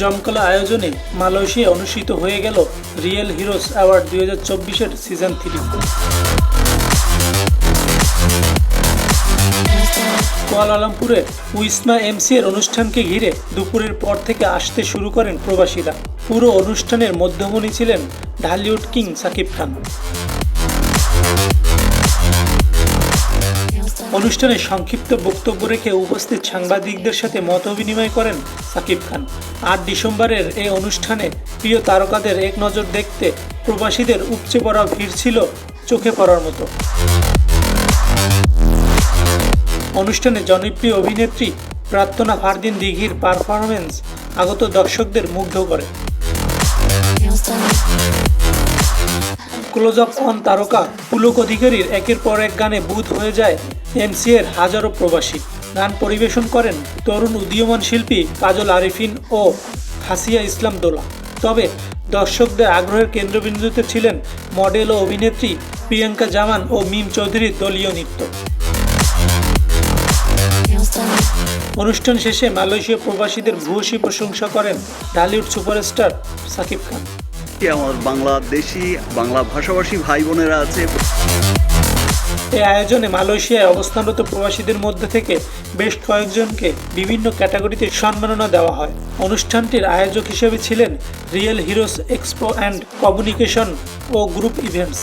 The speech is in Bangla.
জমকালো আয়োজনে মালয়েশিয়া অনুষ্ঠিত হয়ে গেল রিয়েল হিরোস অ্যাওয়ার্ড দুই হাজার চব্বিশের সিজন থ্রি। কুয়ালালামপুরে উইসমা এমসি এর অনুষ্ঠানকে ঘিরে দুপুরের পর থেকে আসতে শুরু করেন প্রবাসীরা। পুরো অনুষ্ঠানের মধ্যমণি ছিলেন ঢালিউড কিং সাকিব খান। অনুষ্ঠানে সংক্ষিপ্ত বক্তব্য রেখে উপস্থিত সাংবাদিকদের সাথে মত বিনিময় করেন সাকিব খান। আট ডিসেম্বরের এই অনুষ্ঠানে প্রিয় তারকাদের এক নজর দেখতে প্রবাসীদের উপচে পড়া ভিড় ছিল চোখে পড়ার মতো। অনুষ্ঠানে জনপ্রিয় অভিনেত্রী প্রার্থনা ফারদিন দিঘির পারফরমেন্স আগত দর্শকদের মুগ্ধ করে। ক্লোজ আপ অন তারকা, পুলক অধিকারীর একের পর এক গানে বুধ হয়ে যায় এমসি এর হাজারো প্রবাসী। গান পরিবেশন করেন তরুণ উদীয়মান শিল্পী কাজল আরিফিন ও হাসিয়া ইসলাম দোলা। তবে দর্শকদের আগ্রহের কেন্দ্রবিন্দুতে ছিলেন মডেল ও অভিনেত্রী প্রিয়াঙ্কা জামান ও মিম চৌধুরীর দলীয় নৃত্য। অনুষ্ঠান শেষে মালয়েশীয় প্রবাসীদের ভূয়সী প্রশংসা করেন ঢালিউড সুপারস্টার সাকিব খান। আমার বাংলাদেশি, বাংলা ভাষাভাষী ভাই বোনেরা আছে। এই আয়োজনে মালয়েশিয়ায় অবস্থানরত প্রবাসীদের মধ্যে থেকে বেশ কয়েকজনকে বিভিন্ন ক্যাটাগরিতে সম্মাননা দেওয়া হয়। অনুষ্ঠানটির আয়োজক হিসেবে ছিলেন real heroes expo and communication O group events.